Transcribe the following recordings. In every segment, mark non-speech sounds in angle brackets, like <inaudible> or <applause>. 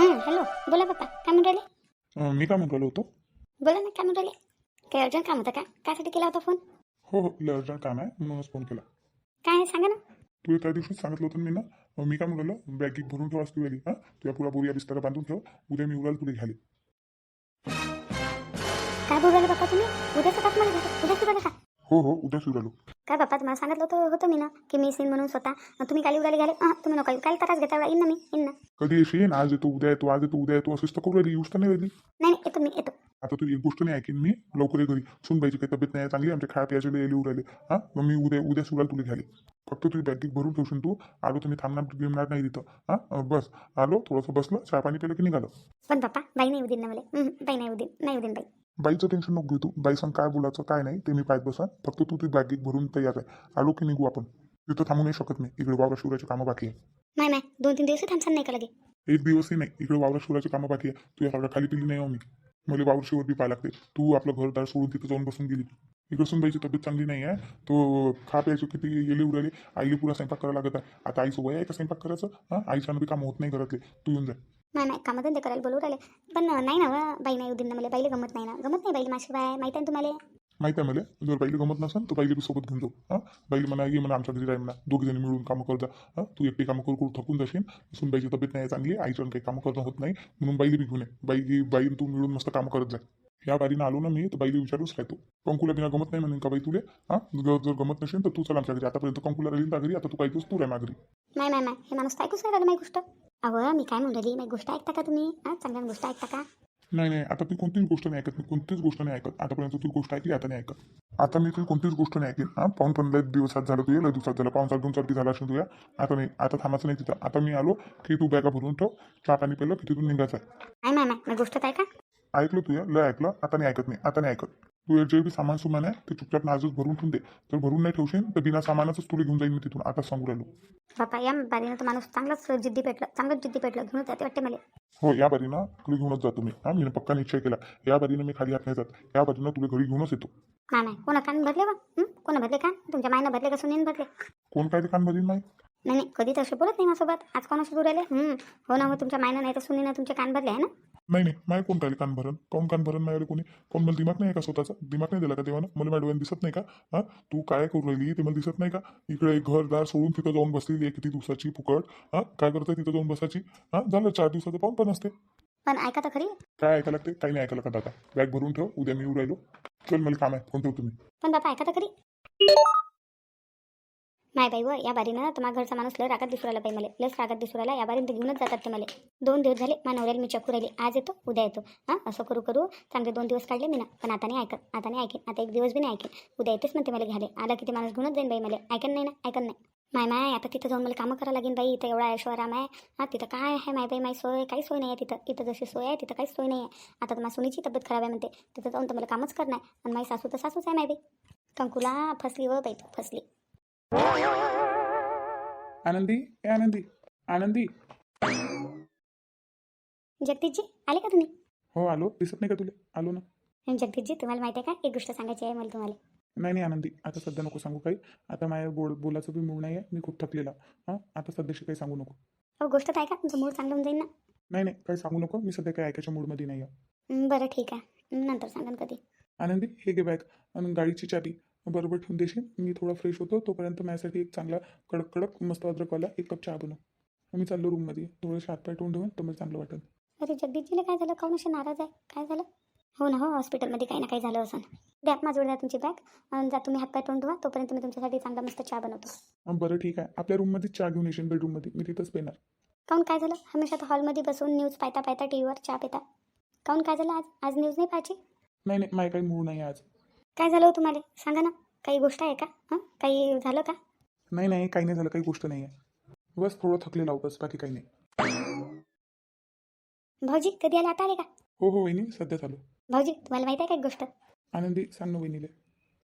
हं, हॅलो बोला पप्पा काय म्हणून राहिले? अं, मी काय म्हणून राहिलो होतो? बोला ना काय म्हणून राहिले? काही अर्जंट काम होतं का? कायसाठी केला होता फोन हो हो लय अर्जंट काम आहे म्हणूनच फोन केला. काय आहे? सांगा ना. तू त्या दिवशीच सांगितलं होतं ना मी ना अं, मी काय म्हणलो बॅग गिग भरून ठेव असती वेळी हां? तुझ्या पुरा बोरिया बिस्तारा बांधून ठेव. उद्या मी उराल तुला घ्याले हो हो उद्या सुरू आलो काय पप्पा तुम्हाला सांगितलं होतं होतं मी ना की मी सीन म्हणून स्वतः. अन् तुम्ही काली उगाली घाले हां तुम्ही नका येऊ. काल तरास घेता येईन ना मी येईन ना. कधी येशील? आज येतो उद्या येतो आज येतो उद्या येतो असंच तर करू राहिली येऊच तर नाही राहिली. नाही नाही येतो मी येतो. आता तू एक गोष्ट नाही ऐकीन मी लवकर ये घरी. सुनबाईची काही तब्येत नाही चांगली आमच्या खाया प्यायचे येऊ राहिले. हां मग मी उद्या उद्या सुराल तुला घ्याले फक्त तुझी बॅग गिग भरून ठेवशील तू. आलो मी थांबणार गिमणार नाही तिथं. हां अं, बस. आलो थोडंसं बसलं चहा पाणी पिलं की निघालं. पण पप्पा बाई नाही येऊ देईन ना मला. हं, बाई नाही येऊ देईन नाही येऊ देईन बाई. बाईचं टेन्शन नको घेऊ तू. बाई सांग काय बोलायचं काय नाही ते मी पाहत बसा फक्त तू ती बॅग भरून तयार आहे आलो की निघू आपण. तिथं थांबू नाही शकत नाही इकडे वावरा शिवराचे कामं बाकी आहे. नाही नाही. दोन तीन दिवस थांबसान नाही का लगे? एक दिवसही नाही. इकडे वावरा शिवराचे कामं बाकी आहे. तू या सगळ्या खाली पिली नाही मी. मला वावर शिवर बी पाहायला लागते. तू आपलं घरदार सोडून तिथं जाऊन बसून गेली. इकडे सुनबाईची तब्येत चांगली नाही आहे. तो खा प्यायचे किती गेले उराले. आईले पुरा स्वयंपाक करायला लागत आहे. आता आईचं वय आहे का स्वयंपाक करायचं? हां? आईच्या बी कामं होत नाही घरातले. तू येऊन जा. नाही नाही कामधंदे करायला बोलू राहिले. पण नाही ना व, बाई नाही उदिन ना मला बाईला गमत नाही ना. गमत नाही बाईला माशी बाय माहिती आहे ना तुम्हाला? माहीत आहे मला? जर बाईला गमत नसेल तर बाईला बी सोबत घेऊन जाऊ. हां? बाईली म्हणा ये म्हणा आमच्या घरी राहील म्हणा. दोघी जणी मिळून कामं करता हां? तू एकटी कामं करू करू थकून जाशील. सुन बाईची तब्येत नाही चांगली आईच्या काही कामं करणं होत नाही. म्हणून बाईली बी घेऊन ये. बाई बाई तू मिळून मस्त कामं करत जा. या बारीनं आलो ना मी तर बाईला विचारूच राहतो कंकुला बिना गमत नाही म्हणून का बाई तुले? हां? जर जर गमत नसेल तर तू चल आमच्या घरी. आतापर्यंत कंकुला राहील घरी आता तू काही तू राह माझ्या घरी. नाही नाही नाही. हे माणूस तर ऐकूच नाही राहिलं माझी गोष्ट? अहो मी काय म्हणून राहिली? माझी गोष्ट ऐकता का तुम्ही? हां? चांगल्या गोष्ट ऐकता का? नाही नाही. आता ती कोणतीच गोष्ट नाही ऐकत. मी कोणतीच गोष्ट नाही ऐकत. आतापर्यंत तू गोष्ट ऐकली आता नाही ऐकत. आता मी तुझी कोणतीच गोष्ट नाही ऐकेन हां? पाऊन पण लय दिवसात झालं तुझ्या लय दिवसात झालं. पाऊन चार दोन चार दिवस झाला असेल तुझ्या. आता नाही. आता थांबायचं नाही तिथं. आता मी आलो की तू बॅगा भरून ठेव. चहा पाणी पिलं की तिथून निघायचं. आहे नाही नाही. गोष्ट काय का ऐकलं तुझ्या लय ऐकलं? आता नाही ऐकत नाही आता नाही ऐकत. तू जे बी सामान सुमान आहे ते चुपचाप नाजूक भरून ठेवून दे. तर भरून नाही ठेवशील तर बिना सामानाचंच तुला घेऊन जाईन मी तिथून. आता सांगू राहिलो. बापा या बारीनं तर माणूस चांगलाच जिद्दी पेटलं चांगलंच जिद्दी पेटलं. घेऊन जाते वाटते मला. हो या बारीनं तुला घेऊनच जातो मी. हां मी पक्का निश्चय केला. या बारीनं मी खाली हात नाही जात. या बारीनं तुला घरी घेऊनच येतो. नाही नाही. कोणा कान भरले बा? हं? कोणा भरले कान? तुमच्या मायनं भरले का सुनीन भरले? कोण काय ते कान भरीन नाही नाही. कधी तसे बोलत नाही माझ्यासोबत. आज कोणाशी दूर राहिले हं. हो ना हो तुमच्या मायनं नाही तर सुनीनं तुमचे कान भरले आहे ना? नाही नाही माय कोण काय कान भरण काऊन कान भरण नाही कोणी? कोण मला दिमाग नाही का स्वतःचा? दिमाग नाही दिला का देवानं मला डोळ्यात दिसत नाही का? हां? तू काय करू राहिली? ते मला दिसत नाही का? इकडे एक घरदार सोडून तिथं जाऊन बसलेली आहे किती दिवसाची फुकट. हां? काय करते तिथं जाऊन बसायची? हां? झालं चार दिवसाचं पाहून पण असते पण ऐका तर खरी. काय ऐकायला लागते काही नाही ऐकायला का दादा बॅग भरून ठेव उद्या मी येऊ राहिलो. चल मला काम आहे. फोन ठेव तुम्ही. पण बापा ऐका तर खरी. नाही बाई व या बारीनं तर माझ्या घरचा माणूस लय रागात दिसू राहिला बाई मला. लस रागात दिसू राहिला या बारीनं तर घेऊनच जातात ते मला. दोन दिवस झाले मा नवऱ्याला मी चक्कू राहिली. आज येतो उद्या येतो. हां असं करू करू चांगले दोन दिवस काढले मी ना. पण आता नाही ऐकत आता नाही ऐकेन आता एक दिवस बी नाही ऐकेन. उद्या येतेच म्हणते मला घ्यायला. आला की ते माणूस घेऊनच जाईन बाई मला. ऐकन नाही ना ऐकन नाही. माय माय आता तिथं जाऊन मला कामं करावं लागेल बाई. इथं एवढा ऐश्वराम आहे. हां तिथं काय आहे माय बाई? माय सोय काही सोय नाही आहे तिथं. इथं जशी सोय आहे तिथं काहीच सोय नाही आहे. आता तर माझ्या सुनीची तब्येत खराब आहे म्हणते. तिथं जाऊन तर मला कामच करणार आणि माझी सासू तर सासूच आहे माय बाई. कंकुला फसली व बाई फसली. आनंदी ए आनंदी आनंदी. जगदीशजी आले का तुम्ही? हो आलो. दिसत नाही का तुला? आलो ना. जगदीशजी तुम्हाला माहिती आहे का? एक गोष्ट सांगायची आहे मला तुम्हाला. नाही नाही आनंदी. आता सध्या नको सांगू काही. आता माझ्या बोल बोलायचं बी मूड नाही आहे मी खूप थकलेला. हां? आता सध्याशी काही सांगू नको. हो गोष्ट तर ऐका तुमचं मूड चांगलं होऊन जाईल ना. नाही नाही. काही सांगू नको. मी सध्या काही ऐकायच्या मूडमध्ये नाही आहे हं, बरं ठीक आहे. नंतर सांगा ना कधी. आनंदी हे घे बॅग आणि गाडीची चाबी. बरोबर ठेवून देशील. मी थोडा फ्रेश होतो तोपर्यंत माझ्यासाठी एक चांगला कडक कडक मस्त अद्रकवाला एक कप चहा बनव. मी चाललो रूममध्ये थोडं हातपाय टोन ठेवून तर मला चांगलं वाटेल. अरे जगदीशजीला काय झालं? काऊन असे नाराज आहे? काय झालं? हो ना हो हॉस्पिटलमध्ये काही ना काही झालं असं. द्या माझ्याजवळ द्या तुमची बॅग आणि जा तुम्ही हातपाय तोंड धुवा तोपर्यंत मी तुमच्यासाठी चांगला मस्त चहा बनवतो. बरं ठीक आहे. आपल्या रूममध्ये चहा घेऊन येशील बेडरूममध्ये मी तिथंच पेणार. काऊन काय झालं? हमेशा तर हॉलमध्ये बसून न्यूज पाहता पाहता टी व्हीवर चहा पिता. काऊन काय झालं आज? आज न्यूज नाही पाहायची? नाही नाही माझ्या काही मूड नाही आज. काय झालं हो तुम्हाला? सांगा ना. काही गोष्ट आहे का? हां? काही झालं का? नाही नाही. काही नाही झालं. काही गोष्ट नाही आहे. बस थोडं थकलेला आहो बस बाकी काही नाही. भाऊजी कधी आले? आता आले का? हो हो. वहिनी सध्या चालू भाऊजी तुम्हाला माहिती आहे का एक गोष्ट? आनंदी सांग ना वहिनीले.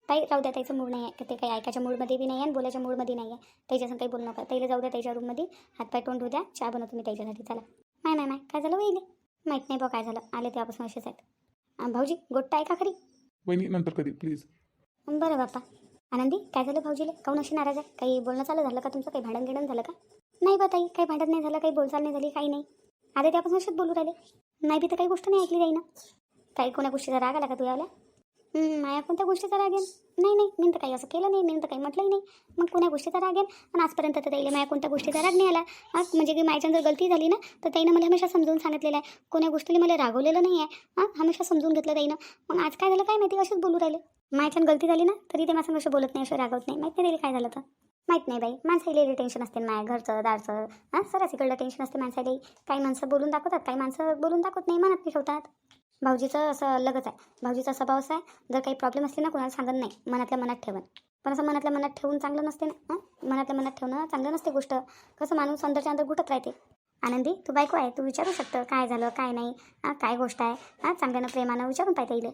ताई राहू द्या. त्याचं मूड नाही आहे. ते काही ऐकायच्या मूडमध्ये बी नाही आहे बोलायच्या मूडमध्ये नाही आहे. त्याच्यासंग काही बोलू नका. ताईला जाऊ द्या त्याच्या रूममध्ये. हातपाय तोंड धुऊ द्या. चहा बनवतो मी त्याच्यासाठी. चला. नाही नाही नाही काय झालं वहिनी? माहीत नाही बा काय झालं. आले तेव्हापासून असेच आहेत. भाऊजी गोष्ट आहे का खरी? वहिनी नंतर कधी प्लीज बरं बाप्पा. आनंदी काय झालं भाऊजीले? काऊन अशी नाराज आहे? काही बोलणं चालू झालं का तुमचं? काही भांडण गिडण झालं का? नाही बा ताई काही भांडण नाही झालं काही बोलचाल नाही झाली काही नाही. आता त्यापासून असेच बोलू राहिले. नाही बी तर काही गोष्ट नाही ऐकली जाईना. काही कोण्या गोष्टीचा राग आला का तुझ्याला माया कोणत्या गोष्टीचा राग येईल नाही नाही मी तर काही असं केलं नाही मी तर काही म्हटलंही नाही. मग कोण्या गोष्टीचा राग येईल आणि आजपर्यंत तर त्याला माया कोणत्या गोष्टीचा राग नाही आला म्हणजे की माझ्या जर गलती झाली ना तर त्यानं मला हमेशा समजून सांगितलेलं आहे. कोण्या गोष्टीला मला रागवलेलं नाही आहे. हां हमेशा समजून घेतलं त्याईनं मग आज काय झालं काय माहिती? असेच बोलू राहिले. माझ्यान गलती झाली ना तरी ते माझं असं बोलत नाही असं रागवत नाही. माहीत नाही काय झालं तर. माहीत नाही बाई माणसाईले टेन्शन असते माझ्या घरचं दारचं. हां सरच इकडलं टेन्शन असते माणसाला काही माणसं बोलून दाखवतात काही माणसं बोलून दाखवत नाही मनात नाही ठेवतात. भाऊजीचं असं अलगच आहे. भाऊजीचा स्वभाव असा आहे जर काही प्रॉब्लेम असली ना कोणाला सांगत नाही. मनातल्या मनात ठेवण पण असं मनातल्या मनात ठेवून चांगलं नसते ना मनातल्या मनात ठेवणं चांगलं नसते गोष्ट. कसं माणूस अंदरच्या अंदर गुटत राहते. आनंदी तू बायको आहे तू विचारू शकतं काय झालं काय नाही हां? काय गोष्ट आहे हां? चांगल्यानं प्रेमानं विचारून पाहिजे इले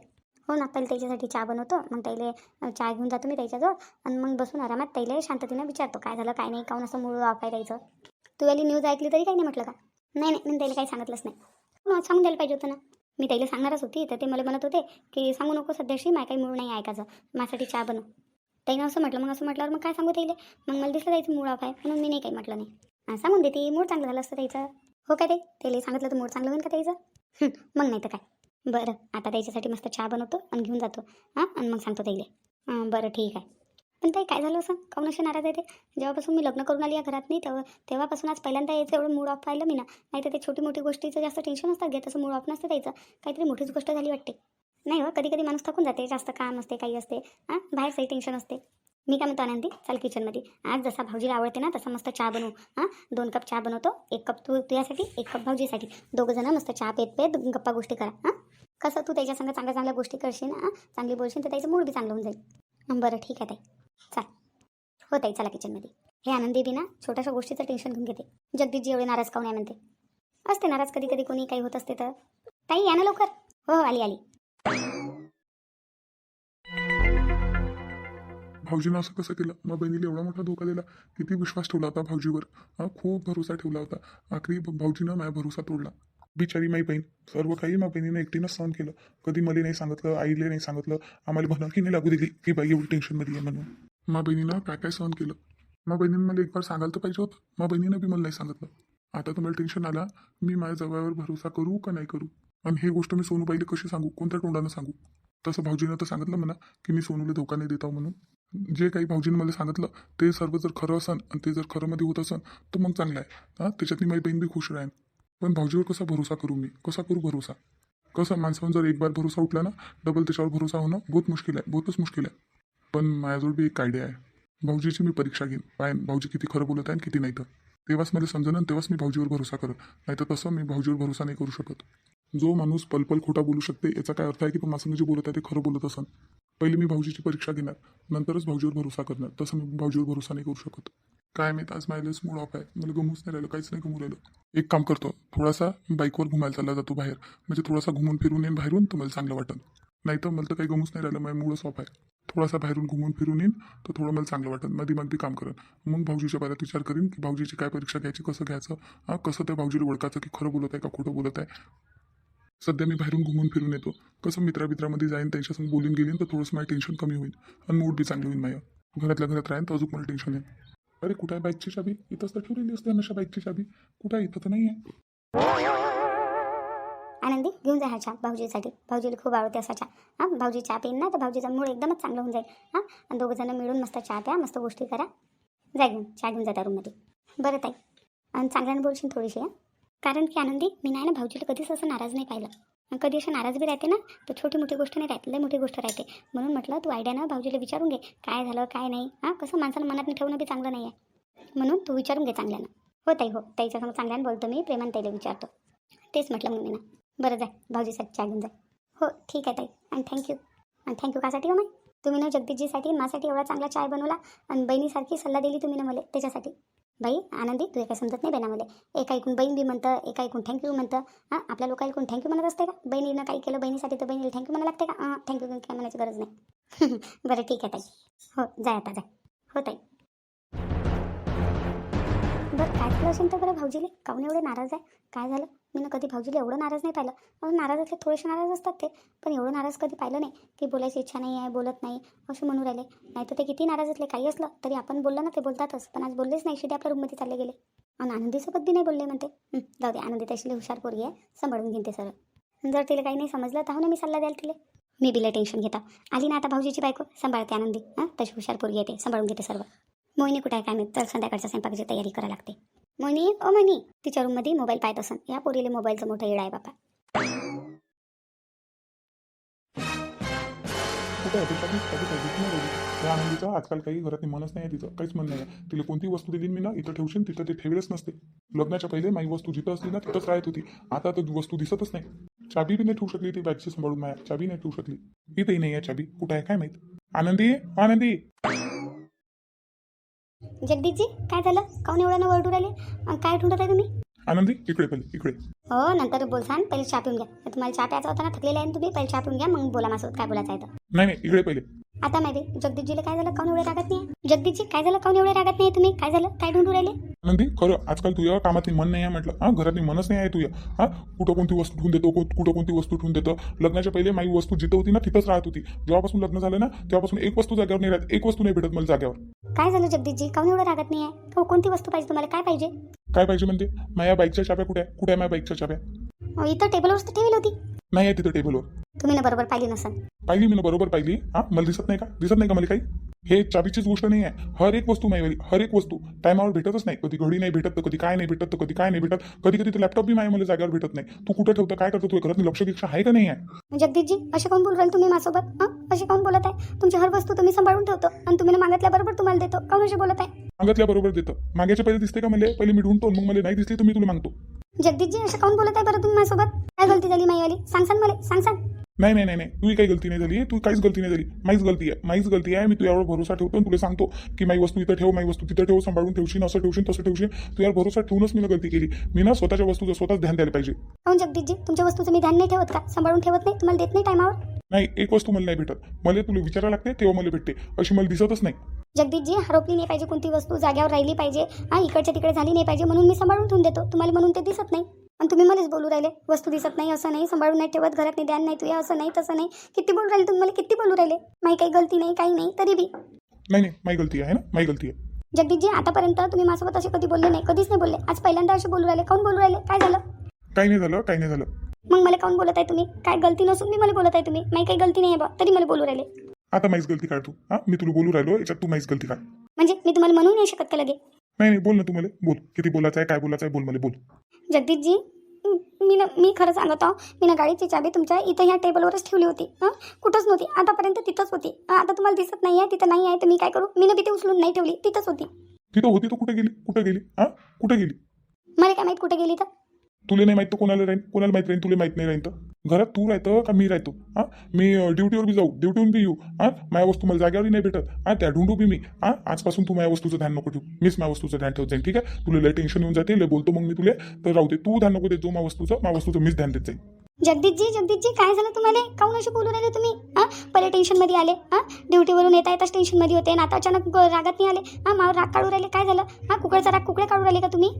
हो ना पहिले त्याच्यासाठी चहा बनवतो मग त्याला चहा घेऊन जातो मी त्याच्याजवळ. आणि मग बसून आरामात त्याला शांततेनं विचारतो काय झालं काय नाही काऊन असं मूळ वापाय द्यायचं? त्याचं तू याली न्यूज ऐकली तरी काही नाही म्हटलं का? नाही नाही मी त्याला काही सांगितलंच नाही. हो सांगून द्यायला पाहिजे होतं ना. मी त्याला सांगणारच होती. तर ते मला म्हणत होते की सांगू नको सध्याशी माय काही मूळ नाही ऐकायचं. माझ्यासाठी चहा बनव. ताईनं असं म्हटलं. मग असं म्हटल्यावर मग काय सांगू त्याला? मग मला दिसलं त्याचं मूळ ऑफ आहे म्हणून मी नाही काही म्हटलं नाही. सांगून देते मूड चांगलं झालं असतं त्याचं. हो काय ते? त्याला सांगितलं तर मूड चांगलं होईल का त्याचं? मग नाही तर काय. बरं आता त्याच्यासाठी मस्त चहा बनवतो आणि घेऊन जातो. हां आणि मग सांगतो त्याला. बरं ठीक आहे. पण ताई काय झालं असं? काऊन असे नाराज आहे ते? जेव्हापासून मी लग्न करून आली या घरात नाही तेव्हा तेव्हापासून आज पहिल्यांदा यायचं एवढं मूड ऑफ पाहिलं मी ना. नाही तर ते छोटी मोठी गोष्टीचं जास्त टेन्शन असतात घेत असं मूड ऑफ नसतं त्याचं. काहीतरी मोठीच गोष्ट झाली वाटते. नाही हो कधी कधी माणूस थकून जाते जास्त काम असते काही असते. हां बाहेरचंही टेन्शन असते. मी काय म्हणतो आनंदी? चाल किचनमध्ये आज जसा भाऊजीला आवडते ना तसा मस्त चहा बनवू. हां दोन कप चहा बनवतो एक कप तू तुझ्यासाठी एक कप भाऊजीसाठी. दोघं जण मस्त चहा पेत पेत गप्पा गोष्टी करा. हां कसं तू त्याच्यासंग चांगल्या चांगल्या गोष्टी करशील ना चांगली बोलशील तर त्याचं मूड बी चांगलं होऊन जाईल. बरं ठीक आहे ताई. चाल. हो ताई चला किचनमध्ये हे आनंदी बी ना छोट्याशा गोष्टीचं टेन्शन घेऊन घेते. जगदीशजी एवढे नाराज काऊन आहे म्हणते. असते नाराज कधी कधी कोणी काही होत असते तर. ताई या ना लवकर. हो हो आली आली. भाऊजीनं असं कसं केलं? मग बहिणीला एवढा मोठा धोका दिला. किती विश्वास ठेवला होता भाऊजीवर? हा खूप भरोसा ठेवला होता. आखरी भाऊजीनं माझा भरोसा तोडला. बिचारी माई बहीण. सर्व काही मा बहिणीने एकटीनं सहन केलं. कधी मला नाही सांगितलं आईले नाही सांगितलं. आम्हाला भनकी नाही लागू दिली की बाई एवढी टेन्शनमध्ये आहे म्हणून. मा बहिणीनं काय काय सहन केलं? मा बहिणीनं मला एक बार सांगायला तर पाहिजे होतं. मा बहिणीनं बी मला नाही सांगितलं. आता तुम्हाला टेन्शन आला मी माझ्या जवळवर भरोसा करू का नाही करू? आणि हे गोष्ट मी सोनूबाईला कशी सांगू? कोणत्या तोंडानं सांगू? तसं भाऊजीनं तर सांगितलं म्हणा की मी सोनूला धोका नाही देता म्हणून. जे काही भाऊजीनं मला सांगितलं ते सर्व जर खरं असन आणि ते जर खरं मध्ये होत असन तर मग चांगलं आहे. हां त्याच्यातली माझी बहीण बी खुश राहीन. पण भाऊजीवर कसा भरोसा करू मी? कसा करू भरोसा? कसं? माणसावर जर एक बार भरोसा उठला ना डबल त्याच्यावर भरोसा होणं बहुत मुश्किल आहे बहुतच मुश्किल आहे. पण माझ्याजवळ बी एक आयडिया आहे. भाऊजीची मी परीक्षा घेईन. पायन भाऊजी किती खरं बोलत आहे आणि किती नाही तर तेव्हाच मला समजेन आणि तेव्हाच मी भाऊजीवर भरोसा करत नाही तर तसं मी भाऊजीवर भरोसा नाही करू शकत. जो माणूस पलपल खोटा बोलू शकते याचा काय अर्थ आहे की तो माझं जे बोलत आहे ते खरं बोलत असन? पहिले मी भाऊजीची परीक्षा घेणार. नंतरच भाऊजीवर भरोसा करणार. तसं मी भाऊजीवर भरोसा नाही करू शकत. काय माहीत आज मायलेच मूड ऑफ आहे मला गमूच नाही राहिलं काहीच नाही गमू राहिलं. एक काम करतो थोडासा बाईकवर घुमायला चालला जातो बाहेर. म्हणजे थोडासा घुमून फिरून येईन बाहेरून तर मला चांगलं वाटेल. नाही तर मला तर काही गमूच नाही राहिलं माझ्या मूडच ऑफ आहे. थोडासा बाहेरून घुमून फिरून येईन तर थोडं मला चांगलं वाटेल. मग दिमाग बी काम करेन. मग भाऊजीच्या बाबत विचार करीन की भाऊजीची काय परीक्षा घ्यायची कसं घ्यायचं? हां कसं त्या भाऊजीला ओळखायचं की खरं बोलत आहे का खोटं बोलत आहे? सध्या मी बाहेरून घुमून फिरून येतो. कसं मित्रामित्रामध्ये जाईन त्यांच्यासंग बोलून गेलीन तर थोडंसं माझं टेन्शन कमी होईल. आणि मूड बी चांगलं होईल माझं. घरातल्या घरात राहीन तर अजून मला टेन्शन येईल अरे कुठं आहे बाईकची चाबी? इथंच तर ठेवलेली असते हमेशा बाईकची चाबी. कुठं आहे? इथं तर नाही आहे आनंदी घेऊन जा हा चहा भाऊजीसाठी. भाऊजीला खूप आवडते असा चहा. हां भाऊजी चहा पेन ना तर भाऊजीचा मूळ एकदमच चांगलं होऊन जाईल. हां आणि दोघं जण मिळून मस्त चहा प्या मस्त गोष्टी करा. जा घेऊन चहा घेऊन जा त्या रूममध्ये बरं ताई. आणि चांगल्यानं बोलशील थोडीशी हां. कारण की आनंदी मी नाही ना भाऊजीला कधीच असं नाराज नाही पाहिलं. कधी असं नाराज बी राहते ना तर छोटी मोठी गोष्ट नाही राहते लई मोठी गोष्ट राहते. म्हणून म्हटलं तू आयडियानं भाऊजीला विचारून घे काय झालं काय नाही. हां कसं माणसाला मनात ठेवणं बी चांगलं नाही आहे म्हणून तू विचारून घे चांगल्यानं. हो ताई हो ताईच्यासमोर चांगल्यानं बोलतो मी प्रेमान ताईला विचारतो. तेच म्हटलं मग मी ना बरं जाय भाऊजीसाठी चहा घेऊन जाय हो ठीक आहे ताई आणि थँक्यू आणि थँक्यू कासाठी हो मग तुम्ही ना जगदीशजीसाठी माझ्यासाठी एवढा चांगला चाय बनवला आणि बहिणीसारखी सल्ला दिली तुम्ही ना मला त्याच्यासाठी. बाई आनंदी तुझे काय समजत नाही बेना एक ऐकून बहीण बी म्हणतं एक ऐकून थँक्यू म्हणतं. हां आपल्या लोक ऐकून थँक्यू म्हणत असते का? बहिणीनं काही केलं बहिणीसाठी तर बहिणीला थँक्यू म्हणा लागते का? हां थँक्यू काय म्हणायची गरज नाही. <laughs> बरं ठीक आहे ताई. हो जाय आता जाय. हो ताई. बरं काय केलं असेल तर बरं भाऊजीले? काऊन एवढे नाराज आहे? काय झालं? मी ना कधी भाऊजीला एवढं नाराज नाही पाहिलं. अजून नाराज असले थोडेसे नाराज असतात ते पण एवढं नाराज कधी पाहिलं नाही. की बोलायची इच्छा नाही आहे बोलत नाही असे म्हणू राहिले. नाही तर ते किती नाराज असले काही असलं तरी आपण बोललं ना ते बोलतातच. पण आज बोललेच नाही शिदे आपल्या रूममध्ये चालले गेले. आणि आनंदीसोबत बी नाही बोलले म्हणते. जाऊ दे आनंदी तशी हुशार पोरगी आहे सांभाळून घेते सर जर तिला काही नाही समजलं तर हो ना मी सल्ला द्याल तिला. मी बिला टेन्शन घेता. आली ना आता भाऊजीची बायको सांभाळते आनंदी. हां तशी हुशार पोरगी येते सांभाळून घेते सर्व. मोहिनी कुठे आहे काय मी तर संध्याकाळच्या स्वयंपाकाची तयारी करायला लागते. मोहिनी ओ मोहिनी तिच्या रूममध्ये मोबाईल पाहत असन. या पोरीला मोबाईलचं मोठं येड आहे बापा. आहे कधी काही नाही राहिली. त्या आनंदीचं आजकाल काही घरात मनच नाही आहे तिचं. काहीच मन नाही आहे. तिला कोणती वस्तू दिली मी ना इथं ठेवशील तिथं ते ठेवलंच नसते. लग्नाच्या पहिले माझी वस्तू जिथं असली ना तिथंच राहत होती. आता तर वस्तू दिसतच नाही. चाबी बी नाही ठेवू शकली ती बॅगची सांभाळून माया चाबी नाही ठेवू शकली. इथेही नाही आहे चाबी. कुठं आहे? काय माहीत? आनंदी? आनंदी? जगदीशजी काय झालं? काऊन एवढं ना ओरडू राहिले? अं, काय ढूंढत आहे तुम्ही? आनंदी इकडे पहिले इकडे. हो नंतर बोलसान पहिले चहा पिऊन घ्या. तुम्हाला चहा प्यायचा होता ना थकलेला आहे ना तुम्ही? पहिले चहा पिऊन घ्या मग बोला माझ्यासोबत काय बोलायचं आहे तर. नाही नाही इकडे पहिले. आता माहिती जगदीशजीला काय झालं? काऊन एवढे रागत नाही? जगदीशजी काय झालं? काऊन एवढे रागत नाही तुम्ही? काय झालं? काय ढूंढू राहिले? आनंदी खरं आजकाल तुझ्या कामातली मन नाही आहे म्हटलं. हा घरातली मनच नाही आहे तुझ्या. हा कुठं कोणती वस्तू ठेवून देतो को- कुठं कोणती वस्तू ठेवून देतो? लग्नाच्या पहिले माझी वस्तू जिथं होती ना तिथंच राहत होती. जेव्हापासून लग्न झालं ना तेव्हापासून एक वस्तू जागेवर नाही राहत. एक वस्तू नाही भेटत मला जागेवर. काय झालं जगदीशजी? काऊन एवढं रागत नाही आहे? हो कोणती वस्तू पाहिजे तुम्हाला? काय पाहिजे? काय पाहिजे म्हणते माझ्या बाईकच्या चाप्या कुठे आहे? कुठे आहे माझ्या बाईकच्या चाप्या अहो, इथं टेबलवर ठेवली होती. नाही आहे तिथं टेबलवर. तुम्ही ना बरोबर पाहिली नसन. पाहिली मी ना बरोबर पाहिली. हा मला दिसत नाही का? दिसत नाही का मला काही हे चाबीचीच गोष्ट नाही आहे हर एक वस्तू माझी हर एक वस्तू. टायमावर भेटतच नाही. कधी घडी नाही भेटत तर कधी काय नाही भेटत तर कधी काय नाही भेटत. कधी कधी तर लॅपटॉप बी माझ्या मला जागेवर भेटत नाही. तू कुठं ठेवतं काय करतो तुझ्या घरात लक्ष दीक्षा आहे का नाही आहे जगदीशजी असे कोण बोलू राहिले तुम्ही माझ्यासोबत? हां? असे कोण बोलत आहे? तुमची हर वस्तू तुम्ही सांभाळून ठेवतो आणि तुम्ही ना मागितल्याबरोबर तुम्हाला देतो. काऊन असे बोलत आहे? मागतल्या बरोबर देतं. मागायच्या पहिले दिसते का मला? पहिले मी ढूंढतो मग मला नाही दिसली तर मी तुला मागतो. जगदीशजी असं काऊन बोलत आहे बरं तुम्ही माझ्यासोबत? काय गलती झाली माईवाली सांगसान मला. सांगसान नाही नाही नाही नाही. तुझी काही गलती नाही झाली. तू काहीच गलती नाही झाली. माहीच गलती आहे. माहीच गलती आहे. मी तुझ्यावर भरोसा ठेवतो तुला सांगतो की माझी वस्तू इथं ठेव माझी वस्तू तिथं ठेव सांभाळून ठेवशील असं ठेवशील तसं ठेवशील तुझ्यावर भरोसा ठेवूनच मी गलती केली. मी ना स्वतःच्या वस्तूचं स्वतःच ध्यान द्यायला पाहिजे. काऊन जगदीशजी तुमच्या वस्तूचं मी ध्यान नाही ठेवत का? सांभाळून ठेवत नाही? तुम्हाला देत नाही टायमावर? नाही एक वस्तू मला नाही भेटत. मला तुला विचारायला लागते तेव्हा मला भेटते. अशी मला दिसतच नाही. जगदीशजी हरपली नाही पाहिजे कोणती वस्तू जाग्यावर राहिली पाहिजे. हा इकडच्या तिकडे झाली नाही पाहिजे म्हणून मी सांभाळून ठेवून देतो. तुम्हाला म्हणून ते दिसत नाही. आणि तुम्ही मलाच बोलू राहिले वस्तू दिसत नाही असं नाही सांभाळून नाही ठेवत घरात ध्यान नाही तुया असं नाही तसं नाही. किती बोलू राहिले तुम्ही मला किती बोलू राहिले? माही काही गलती नाही काही नाही तरी बी. नाही नाही माझी गलती आहे ना? माझी गलती आहे. जगदीशजी आतापर्यंत तुम्ही माझ्यासोबत असे कधी बोलले नाही कधीच नाही बोलले. आज पहिल्यांदा असे बोलू राहिले. काऊन बोलू राहिले? काय झालं? काही नाही झालं काही नाही झालं. मग मला काऊन बोलत आहे तुम्ही? काय गलती नसून मी मला बोलत आहे तुम्ही. माही काही गलती नाही आहे बा तरी मला बोलू राहिले. आता माझीच गलती काढ तू. हा? मी तुला बोलू राहिलो याच्यात तू माझीच गलती काढ. म्हणजे मी तुम्हाला म्हणू नाही शकत का लगे? नाही नाही बोल ना तू मला. बोल. किती बोलायचं आहे काय बोलायचं आहे बोल मला बोल. जगदीशजी मी ना मी खरं सांगत आहो मी ना गाडीची चाबी तुमच्या इथं ह्या टेबलवरच ठेवली होती. हां? कुठंच नव्हती. आतापर्यंत तिथंच होती. आता तुम्हाला दिसत नाही आहे तिथं नाही आहे तर मी काय करू? मी ना तिथे उचलून नाही ठेवली. तिथंच होती. तिथं होती तू कुठे गेली? कुठे गेली? हा? कुठे गेली? मला काय माहीत कुठे गेली तर? तुला नाही माहीत तर कोणाला राहीन? कोणाला माहीत राहीन? तुला माहीत नाही राहीन तर? घरात तू राहतं का मी राहतो? हां? मी ड्युटीवर बी जाऊ. ड्युटीवर बी येऊ. हा? माझ्या वस्तू मला जागेवर नाही भेटत. हां? त्या ढूंढू बी मी. हा? आजपासून तू माझ्या वस्तूचं ध्यान नको ठेवू. मीच माझ्या वस्तूचं ध्यान ठेवत जाईन. ठीक आहे? तुला लय टेन्शन येऊन जाते. लय बोलतो मग मी तुला. तर राहू दे. तू ध्यान नको दे जो माझ्या वस्तूचं माझ्या वस्तूचं मीच ध्यान देत जाईन. जगदीशजी जगदीशजी काय झालं तुम्हाला? काऊन असे बोलू राहिले तुम्ही? हां? पहिले टेन्शनमध्ये आले. हां? ड्युटीवरून येता येताच टेन्शनमध्ये होते. आणि आता अचानक रागात नाही आले. हां? मावर राग काढू राहिले. काय झालं? हां? कुकडचा राग कुकडे काढू राहिले का तुम्ही?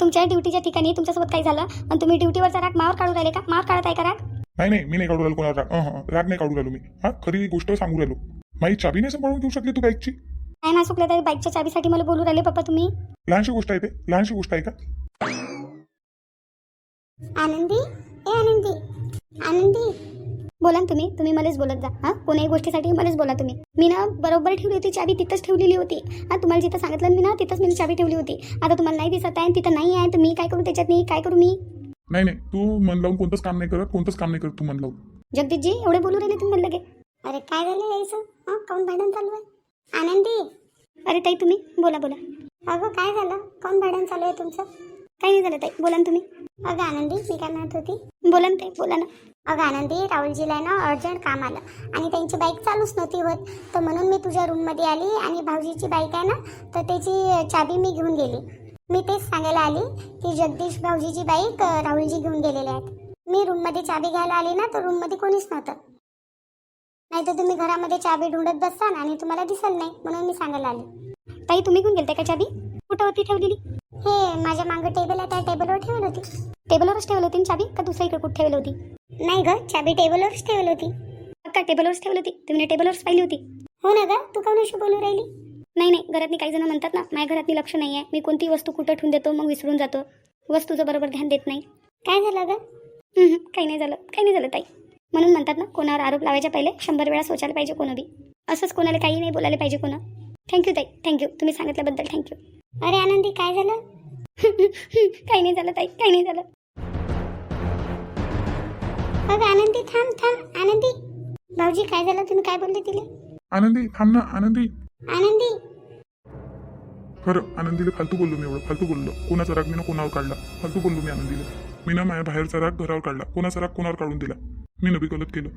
तुमच्या ड्युटीच्या ठिकाणी तुमच्यासोबत काय झालं? आणि तुम्ही ड्युटीवरचा राग मावर काढू राहिले का? मावर काढत आहे का राग? नाही नाही मी नाही काढू राहिलो कोणाला राग. अं, हं, राग नाही काढू राहिलो मी. हा खरी गोष्ट सांगू राहिलो. माझी चाबी नाही सांभाळून घेऊ शकली तू बाईकची काय ना चुकलं तरी बाईकच्या चाबीसाठी मला बोलू राहिले पप्पा तुम्ही? लहानशी गोष्ट आहे ते. लहानशी गोष्ट आहे का? आनंदी ए आनंदी. आनंदी बोला ना तुम्ही तुम्ही मलाच बोलत जा. हां कोणाही गोष्टीसाठी मलाच बोला तुम्ही. मी ना बरोबर ठेवली होती चाबी तिथंच ठेवलेली होती. हां तुम्हाला जिथं सांगितलं मी ना तिथंच मी चाबी ठेवली होती. आता तुम्हाला नाही दिसत आहे तिथं नाही आहे तर मी काय करू त्याच्यात नाही काय करू मी? नाही नाही तू मन लावून कोणतंच काम नाही करत कोणतंच काम नाही करत तू मन लावून. जगदीशजी एवढे बोलू राहिले तुम्ही लगे. अरे काय झालं यायचं हां काऊन भांडण चालू आहे? आनंदी? अरे ताई तुम्ही? बोला बोला. अगं काय झालं? काऊन भांडण चालू आहे तुमचं? काही नाही झालं ताई बोला ना तुम्ही. अगं आनंदी मी काय म्हणत होती? बोला ना ताई बोला ना. अगं आनंदी राहुलजीला आहे ना अर्जंट काम आलं आणि त्यांची बाईक चालूच नव्हती होत. तर म्हणून मी तुझ्या रूममध्ये आली आणि भाऊजीची बाईक आहे ना तर त्याची चाबी मी घेऊन गेली. मी तेच सांगायला आली की जगदीश भाऊजीची बाईक राहुलजी घेऊन गेलेले आहेत. मी रूममध्ये चाबी घ्यायला आली ना तर रूममध्ये कोणीच नव्हतं. नाही तर तुम्ही घरामध्ये चाबी ढूंढत बसताल आणि तुम्हाला दिसल नाही म्हणून मी सांगायला आली. ताई तुम्ही घेऊन गेलते का चाबी? कुठं होती ठेवलेली? हे माझ्या मागं टेबल आहे त्या टेबलवर ठेवली होती. टेबलवरच ठेवली होती चाबी? का दुसऱ्या इकडे कुठे ठेवली होती? नाही ग चाबी टेबलवरच ठेवली होती. का टेबलवरच ठेवली होती? तुम्ही टेबलवरच पाहिली होती? हो ना ग तू काऊन अशी बोलू राहिली? नाही नाही घरातनी काही जण म्हणतात ना माझ्या घरातनी लक्ष नाही आहे मी कोणती वस्तू कुठं ठेवून देतो मग विसरून जातो. वस्तूचं बरोबर ध्यान देत नाही. काय झालं ग? काही नाही झालं काही नाही झालं ताई. म्हणून म्हणतात ना कोणावर आरोप लावायच्या पहिले शंभर वेळा सोचायला पाहिजे कोणं बी. असंच कोणाला काही नाही बोलायला पाहिजे कोणं. थँक्यू ताई थँक्यू तुम्ही सांगितल्याबद्दल थँक्यू अरे आनंदी काय झालं? <laughs> काही नाही झालं ताई काही नाही झालं. अगं आनंदी थांब थांब. आनंदी. भाऊजी काय झालं? तुम्ही काय बोलले तिले? आनंदी थांब ना आनंदी. आनंदी. खरं आनंदीला फालतू बोललो मी एवढं फालतू बोललो. कोणाचा राग मी ना कोणावर काढला? फालतू बोललो मी आनंदीला. मी ना माझ्या बाहेरचा राग घरावर काढला. कोणाचा राग कोणावर काढून दिला? मी नवी गलत केलं.